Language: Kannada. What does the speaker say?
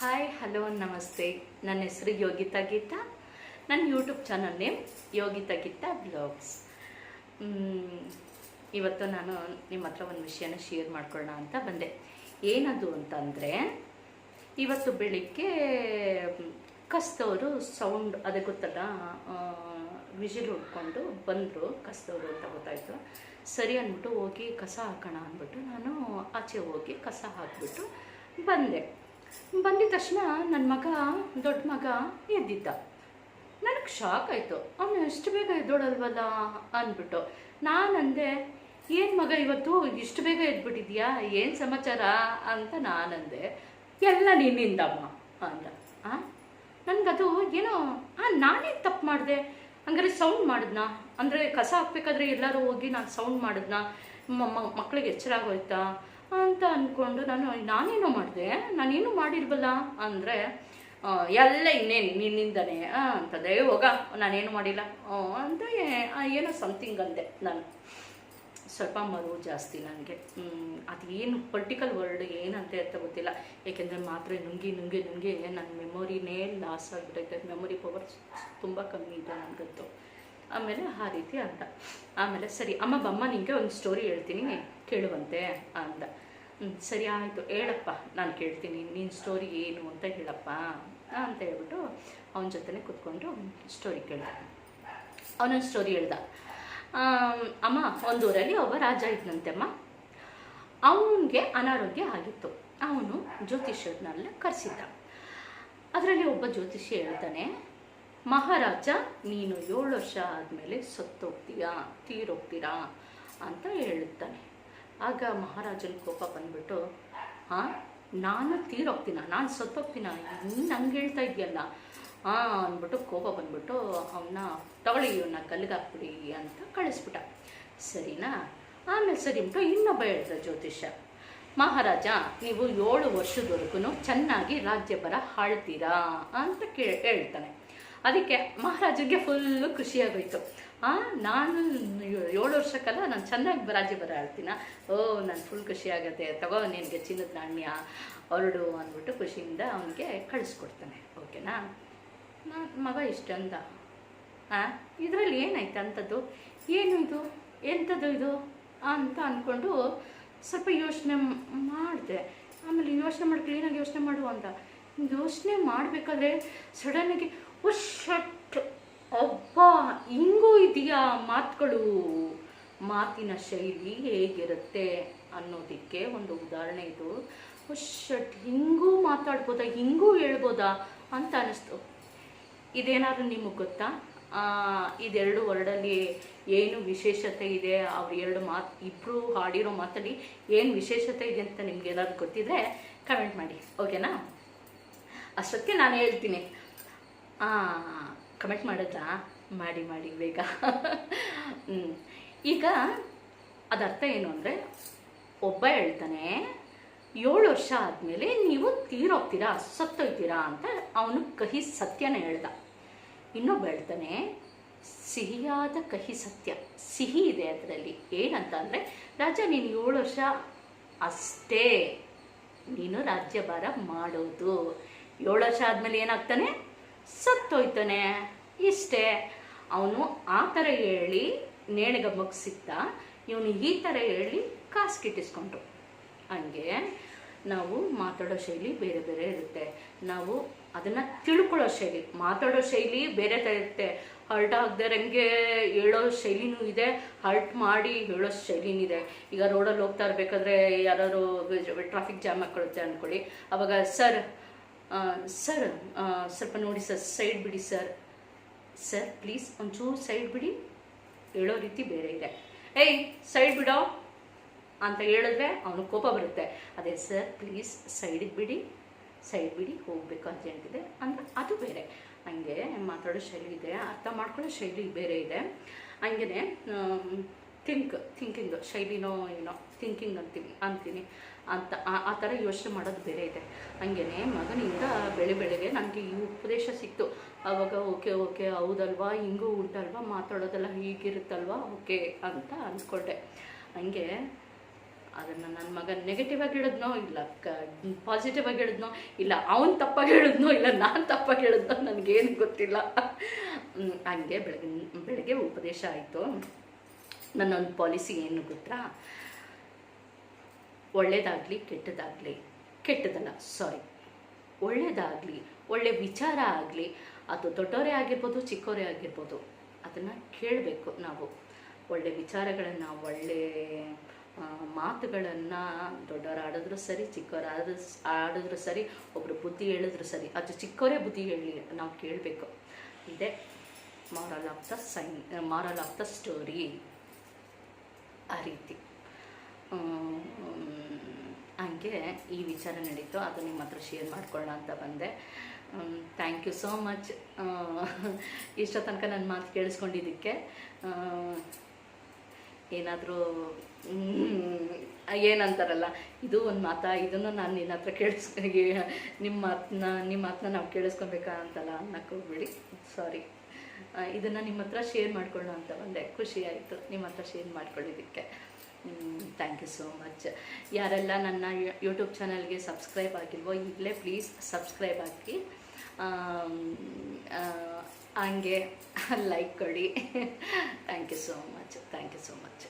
ಹಾಯ್, ಹಲೋ, ನಮಸ್ತೆ. ನನ್ನ ಹೆಸರು ಯೋಗಿತಾ ಗೀತಾ. ನನ್ನ YouTube channel name Yogita Geetha blogs. ಇವತ್ತು ನಾನು ನಿಮ್ಮ ಹತ್ರ ಒಂದು ವಿಷಯನ ಶೇರ್ ಮಾಡ್ಕೊಳ್ಳೋಣ ಅಂತ ಬಂದೆ. ಏನದು ಅಂತಂದರೆ, ಇವತ್ತು ಬೆಳಿಗ್ಗೆ ಕಸ್ತವರು ಸೌಂಡ್, ಅದೇ ಗೊತ್ತಲ್ಲ ವಿಜಿಲ್ ಹುಡ್ಕೊಂಡು ಬಂದರು ಕಸ್ತವರು ಅಂತ ಗೊತ್ತಾಯಿತು. ಸರಿ ಅಂದ್ಬಿಟ್ಟು ಹೋಗಿ ಕಸ ಹಾಕೋಣ ಅಂದ್ಬಿಟ್ಟು ನಾನು ಆಚೆ ಹೋಗಿ ಕಸ ಹಾಕಿಬಿಟ್ಟು ಬಂದೆ. ಬಂದಿದ ತಕ್ಷಣ ನನ್ನ ಮಗ, ದೊಡ್ಡ ಮಗ ಎದ್ದಿದ್ದ. ನನಗೆ ಶಾಕ್ ಆಯಿತು. ಅವನು ಎಷ್ಟು ಬೇಗ ಎದ್ದೋಡಲ್ವಲ್ಲ ಅಂದ್ಬಿಟ್ಟು. ಅಂದೆ, ಏನು ಮಗ, ಇವತ್ತು ಇಷ್ಟು ಬೇಗ ಎದ್ಬಿಟ್ಟಿದ್ಯಾ? ಏನು ಸಮಾಚಾರ? ಅಂತ ನಾನಂದೆ ಎಲ್ಲ ನಿನ್ನಿಂದಮ್ಮ, ಅಂದ. ಹಾಂ ನನಗದು ಏನೋ ಹಾಂ ನಾನೇ ತಪ್ಪು ಮಾಡಿದೆ? ಹಂಗಾರೆ ಸೌಂಡ್ ಮಾಡಿದ್ನಾ? ಅಂದರೆ ಕಸ ಹಾಕ್ಬೇಕಾದ್ರೆ ಎಲ್ಲರೂ ಹೋಗಿ ನಾನು ಸೌಂಡ್ ಮಾಡಿದ್ನಾ? ಮಕ್ಕಳಿಗೆ ಎಚ್ಚರ ಆಗೋಯ್ತಾ ಅಂತ ಅಂದ್ಕೊಂಡು ನಾನು ನಾನೇನೋ ಮಾಡಿದೆ ನಾನೇನು ಮಾಡಿಲ್ವಲ್ಲ ಅಂದರೆ ಎಲ್ಲ ಇನ್ನೇನು ನಿನ್ನಿಂದನೇ ಅಂತದೆ "ಏ, ಹೋಗ ನಾನೇನು ಮಾಡಿಲ್ಲ ಅಂತ ಏನೋ ಸಮಥಿಂಗ್ ಅಂದೆ ನಾನು. ಸ್ವಲ್ಪ ಮರು ಜಾಸ್ತಿ ನನಗೆ. ಅದೇನು ಪರ್ಟಿಕಲ್ ವರ್ಡ್ ಏನಂತ ಅಂತ ಗೊತ್ತಿಲ್ಲ. ಏಕೆಂದರೆ ಮಾತ್ರ ನುಂಗಿ ನುಂಗಿ ನುಂಗಿ ನನ್ನ ಮೆಮೊರಿನೇ ಲಾಸ್ ಆಗಿಬಿಟ್ಟೈತೆ ಮೆಮೊರಿ ಪವರ್ ತುಂಬ ಕಮ್ಮಿ ಇದೆ ನನಗಂತೂ ಆಮೇಲೆ ಆ ರೀತಿ ಅಂತ. ಆಮೇಲೆ ಸರಿ, ಅಮ್ಮ ಬಮ್ಮ ನಿಮಗೆ ಒಂದು ಸ್ಟೋರಿ ಹೇಳ್ತೀನಿ, ಕೇಳುವಂತೆ ಅಂತ. ಸರಿ ಆಯಿತು, ಹೇಳಪ್ಪ, ನಾನು ಕೇಳ್ತೀನಿ ನಿನ್ನ ಸ್ಟೋರಿ ಏನು ಅಂತ ಹೇಳಪ್ಪ ಅಂತ ಹೇಳ್ಬಿಟ್ಟು ಅವನ ಜೊತೆನೇ ಕೂತ್ಕೊಂಡು ಸ್ಟೋರಿ ಕೇಳ್ದೆ. ಅವನೊಂದು ಸ್ಟೋರಿ ಹೇಳ್ದ. ಅಮ್ಮ ಒಂದು ಊರಲ್ಲಿ ಒಬ್ಬ ರಾಜ ಇದ್ನಂತೆ ಅಮ್ಮ. ಅವನಿಗೆ ಅನಾರೋಗ್ಯ ಆಗಿತ್ತು. ಅವನು ಜ್ಯೋತಿಷ್ಯರನ್ನೆಲ್ಲ ಕರೆಸಿದ್ದ. ಅದರಲ್ಲಿ ಒಬ್ಬ ಜ್ಯೋತಿಷಿ ಹೇಳ್ತಾನೆ ಮಹಾರಾಜ, ನೀನು ಏಳು ವರ್ಷ ಆದಮೇಲೆ ಸತ್ತೋಗ್ತೀಯಾ, ತೀರೋಗ್ತೀರಾ ಅಂತ ಹೇಳುತ್ತಾನೆ. ಆಗ ಮಹಾರಾಜನ ಕೋಪ ಬಂದ್ಬಿಟ್ಟು ಹಾಂ ನಾನು ತೀರೋಗ್ತೀನ? ನಾನು ಸತ್ತೋಗ್ತೀನ? ನೀನು ಹಂಗೆ ಹೇಳ್ತಾ ಇದೆಯಲ್ಲ ಹಾಂ ಅಂದ್ಬಿಟ್ಟು ಕೋಪ ಬಂದ್ಬಿಟ್ಟು ಅವನ್ನ ತಗೊಳ್ಳಿ ಇವನ್ನ ಕಲ್ಲಿಗಾಕ್ಬಿಡಿ ಅಂತ ಕಳಿಸ್ಬಿಟ್ಟ. ಸರಿನಾ? ಆಮೇಲೆ ಸರಿ ಅಂದ್ಬಿಟ್ಟು ಇನ್ನೊಬ್ಬ ಹೇಳ್ದ ಜ್ಯೋತಿಷ್ಯ. ಮಹಾರಾಜ, ನೀವು ಏಳು ವರ್ಷದವರೆಗೂ ಚೆನ್ನಾಗಿ ರಾಜ್ಯಭರ ಹಾಳ್ತೀರಾ? ಅಂತ ಕೇಳ್ತಾನೆ ಹೇಳ್ತಾನೆ. ಅದಕ್ಕೆ ಮಹಾರಾಜನಿಗೆ ಫುಲ್ಲು ಖುಷಿಯಾಗೋಯ್ತು. ನಾನು ಏಳು ವರ್ಷಕ್ಕಲ್ಲ ನಾನು ಚೆನ್ನಾಗಿ ರಾಜ್ಯಭರ ಆಳ್ತೀನ ಓ, ನಾನು ಫುಲ್ ಖುಷಿ ಆಗುತ್ತೆ. ತಗೋ, ನಿನಗೆ ಚಿನ್ನದ ನಾಣ್ಯ ಹೊರಡು ಅಂದ್ಬಿಟ್ಟು ಖುಷಿಯಿಂದ ಅವನಿಗೆ ಕಳಿಸ್ಕೊಡ್ತಾನೆ. ಓಕೆನಾ? ನನ್ನ ಮಗ ಇಷ್ಟ ಅಂದ ಹಾಂ ಇದರಲ್ಲಿ ಏನಾಯ್ತು ಅಂಥದ್ದು ಏನು ಇದು ಎಂಥದ್ದು ಇದು? ಅಂತ ಅಂದ್ಕೊಂಡು ಸ್ವಲ್ಪ ಯೋಚನೆ ಮಾಡಿದೆ. ಆಮೇಲೆ ಯೋಚನೆ ಮಾಡಿ ಕ್ಲೀನಾಗಿ ಯೋಚನೆ ಮಾಡು ಅಂತ ಯೋಚನೆ ಮಾಡಬೇಕಾದ್ರೆ ಸಡನ್ನಾಗಿ ಇದೆಯಾ ಮಾತುಗಳು ಮಾತಿನ ಶೈಲಿ ಹೇಗಿರುತ್ತೆ ಅನ್ನೋದಕ್ಕೆ ಒಂದು ಉದಾಹರಣೆ ಇದು. ಶಟ್ ಹಿಂಗೂ ಮಾತಾಡ್ಬೋದಾ, ಹಿಂಗೂ ಹೇಳ್ಬೋದಾ ಅಂತ ಅನ್ನಿಸ್ತು. ಇದೇನಾದ್ರು ನಿಮಗೆ ಗೊತ್ತಾ? ಇದೆರಡು ವರ್ಡಲ್ಲಿ ಏನು ವಿಶೇಷತೆ ಇದೆ, ಅವ್ರು ಎರಡು ಮಾತು ಇಬ್ಬರು ಹಾಡಿರೋ ಮಾತಲ್ಲಿ ಏನು ವಿಶೇಷತೆ ಇದೆ ಅಂತ ನಿಮ್ಗೆ ಏನಾದ್ರು ಗೊತ್ತಿದ್ರೆ ಕಮೆಂಟ್ ಮಾಡಿ, ಓಕೆನಾ? ಅಷ್ಟೊತ್ತಿಗೆ ನಾನು ಹೇಳ್ತೀನಿ. ಕಮೆಂಟ್ ಮಾಡಿದ್ರಾ? ಮಾಡಿ ಮಾಡಿ, ಬೇಗ. ಈಗ ಅದರ್ಥ ಏನು ಅಂದರೆ, ಒಬ್ಬ ಹೇಳ್ತಾನೆ, ಏಳು ವರ್ಷ ಆದಮೇಲೆ ನೀವು ತೀರೋಗ್ತೀರಾ ಸತ್ತೋಗ್ತೀರಾ ಅಂತ ಅವನು ಕಹಿ ಸತ್ಯನ ಹೇಳ್ದ. ಇನ್ನೊಬ್ಬ ಹೇಳ್ತಾನೆ, ಸಿಹಿಯಾದ ಕಹಿ ಸತ್ಯ, ಸಿಹಿ ಇದೆ ಅದರಲ್ಲಿ. ಏನಂತ ಅಂದರೆ, ರಾಜ ನೀನು ಏಳು ವರ್ಷ ಅಷ್ಟೇ, ನೀನು ರಾಜ್ಯಭಾರ ಮಾಡೋದು. ಏಳು ವರ್ಷ ಆದಮೇಲೆ ಏನಾಗ್ತಾನೆ, ಸತ್ತೋಯ್ತಾನೆ. ಇಷ್ಟೇ. ಅವನು ಆ ಥರ ಹೇಳಿ ನೇಣಿಗೆ ಮಗ್ಸಿದ್ದ. ಇವನು ಈ ಥರ ಹೇಳಿ ಕಾಸು ಕಿಟ್ಟಿಸ್ಕೊಂಡ್ರು. ಹಂಗೆ ನಾವು ಮಾತಾಡೋ ಶೈಲಿ ಬೇರೆ ಬೇರೆ ಇರುತ್ತೆ. ನಾವು ಅದನ್ನು ತಿಳ್ಕೊಳ್ಳೋ ಶೈಲಿ, ಮಾತಾಡೋ ಶೈಲಿ ಬೇರೆ ಥರ ಇರುತ್ತೆ. ಹರ್ಟ್ ಆಗದೆ ಹಂಗೆ ಹೇಳೋ ಶೈಲಿನೂ ಇದೆ, ಹರ್ಟ್ ಮಾಡಿ ಹೇಳೋ ಶೈಲಿನೂ ಇದೆ. ಈಗ ರೋಡಲ್ಲಿ ಹೋಗ್ತಾ ಇರಬೇಕಾದ್ರೆ ಯಾರು ಟ್ರಾಫಿಕ್ ಜಾಮ್ ಹಾಕೊಳುತ್ತೆ ಅಂದ್ಕೊಳ್ಳಿ ಅವಾಗ ಸರ್ ಸರ್ ಸ್ವಲ್ಪ ನೋಡಿ ಸರ್, ಸೈಡ್ ಬಿಡಿ ಸರ್. ಸರ್ ಪ್ಲೀಸ್ ಒಂಚೂರು ಸೈಡ್ ಬಿಡಿ. ಹೇಳೋ ರೀತಿ ಬೇರೆ ಇದೆ. ಏಯ್ ಸೈಡ್ ಬಿಡೋ ಅಂತ ಹೇಳಿದ್ರೆ ಅವನು ಕೋಪ ಬರುತ್ತೆ. ಅದೇ ಸರ್ ಪ್ಲೀಸ್ ಸೈಡಿಗೆ ಬಿಡಿ. ಸೈಡ್ ಬಿಡಿ, ಹೋಗಬೇಕು ಅರ್ಜೆಂಟ್ ಇದೆ ಅಂದರೆ ಅದು ಬೇರೆ. ಹಂಗೆ ಮಾತಾಡೋ ಶೈಲಿ ಇದೆ, ಅರ್ಥ ಮಾಡ್ಕೊಳ್ಳೋ ಶೈಲಿ ಬೇರೆ ಇದೆ. ಹಂಗೆ ಥಿಂಕ್ ಥಿಂಕಿಂಗ್ ಶೈಲಿನೋ ಏನೋ ಥಿಂಕಿಂಗ್ ಅಂತೀವಿ ಅಂತೀನಿ ಅಂತ ಆ- ಥರ ಯೋಚನೆ ಮಾಡೋದು ಬೇರೆ ಇದೆ. ಹಂಗೇ ಮಗನಿಂದ ಬೆಳೆ ಬೆಳೆಗೆ ನನಗೆ ಈ ಉಪದೇಶ ಸಿಕ್ತು. ಆವಾಗ ಓಕೆ ಓಕೆ, ಹೌದಲ್ವಾ, ಹಿಂಗೂ ಉಂಟಲ್ವಾ, ಮಾತಾಡೋದೆಲ್ಲ ಹೀಗಿರುತ್ತಲ್ವಾ, ಓಕೆ ಅಂತ ಅಂದ್ಕೊಂಡೆ ಹಂಗೆ ಅದನ್ನು ನನ್ನ ಮಗ ನೆಗೆಟಿವ್ ಆಗಿ ಹೇಳಿದ್ನೋ ಇಲ್ಲ, ಕ ಪಾಸಿಟಿವ್ ಆಗಿ ಹೇಳಿದ್ನೋ ಇಲ್ಲ, ಅವನು ತಪ್ಪಾಗಿ ಹೇಳಿದ್ನೋ ಇಲ್ಲ, ನಾನು ತಪ್ಪಾಗಿ ಹೇಳಿದ್ನೋ ನನಗೇನು ಗೊತ್ತಿಲ್ಲ. ಹಂಗೆ ಬೆಳಗ್ಗೆ ಬೆಳಗ್ಗೆ ಉಪದೇಶ ಆಯಿತು. ನನ್ನೊಂದು ಪಾಲಿಸಿ ಏನು ಗೊತ್ತಾ? ಒಳ್ಳೆಯದಾಗಲಿ ಕೆಟ್ಟದಾಗಲಿ, ಕೆಟ್ಟದಲ್ಲ ಸಾರಿ ಒಳ್ಳೆಯದಾಗಲಿ ಒಳ್ಳೆ ವಿಚಾರ ಆಗಲಿ, ಅದು ದೊಡ್ಡವರೇ ಆಗಿರ್ಬೋದು ಚಿಕ್ಕವರೇ ಆಗಿರ್ಬೋದು, ಅದನ್ನು ಕೇಳಬೇಕು ನಾವು. ಒಳ್ಳೆ ವಿಚಾರಗಳನ್ನು, ಒಳ್ಳೆ ಮಾತುಗಳನ್ನು ದೊಡ್ಡವರು ಆಡಿದ್ರು ಸರಿ ಚಿಕ್ಕವರು ಆಡಿದ್ರು ಆಡಿದ್ರು ಸರಿ ಒಬ್ಬರು ಬುದ್ಧಿ ಹೇಳಿದ್ರು ಸರಿ, ಅದು ಚಿಕ್ಕವರೇ ಬುದ್ಧಿ ಹೇಳಿ ನಾವು ಕೇಳಬೇಕು. ಇದೇ moral of the sign moral of the story ಆ ರೀತಿ. ಹಂಗೆ ಈ ವಿಚಾರ ನಡೀತು. ಅದು ನಿಮ್ಮ ಹತ್ರ ಶೇರ್ ಮಾಡ್ಕೊಳ್ಳೋಣ ಅಂತ ಬಂದೆ. ಥ್ಯಾಂಕ್ ಯು ಸೋ ಮಚ್ ಇಷ್ಟೋ ತನಕ ನನ್ನ ಮಾತು ಕೇಳಿಸ್ಕೊಂಡಿದ್ದಕ್ಕೆ. ಏನಾದರೂ ಏನಂತಾರಲ್ಲ, ಇದು ಒಂದು ಮಾತಾ, ಇದನ್ನು ನಾನು ನಿನ್ನ ಹತ್ರ ಕೇಳಿಸ್ ನಿಮ್ಮ ಮಾತನ್ನ ನಿಮ್ಮ ಮಾತನ್ನ ನಾವು ಕೇಳಿಸ್ಕೊಬೇಕಾ ಅಂತಲ್ಲ ಅನ್ನಕ್ಕೆ ಹೋಗ್ಬಿಡಿ. ಸಾರಿ ಇದನ್ನು ನಿಮ್ಮ ಹತ್ರ ಶೇರ್ ಮಾಡ್ಕೊಳ್ಳೋ ಅಂತ ಬಂದೆ. ಖುಷಿ ಆಯಿತು ನಿಮ್ಮ ಹತ್ರ ಶೇರ್ ಮಾಡ್ಕೊಳ್ಳಿದ್ದಕ್ಕೆ. ಥ್ಯಾಂಕ್ ಯು ಸೋ ಮಚ್ ಯಾರೆಲ್ಲ ನನ್ನ ಯೂಟ್ಯೂಬ್ ಚಾನಲ್ಗೆ ಸಬ್ಸ್ಕ್ರೈಬ್ ಆಗಿಲ್ವೋ ಈಗಲೇ ಪ್ಲೀಸ್ ಸಬ್ಸ್ಕ್ರೈಬ್ ಹಾಕಿ. ಹಂಗೆ ಲೈಕ್ ಕೊಡಿ. Thank you so much thank you so much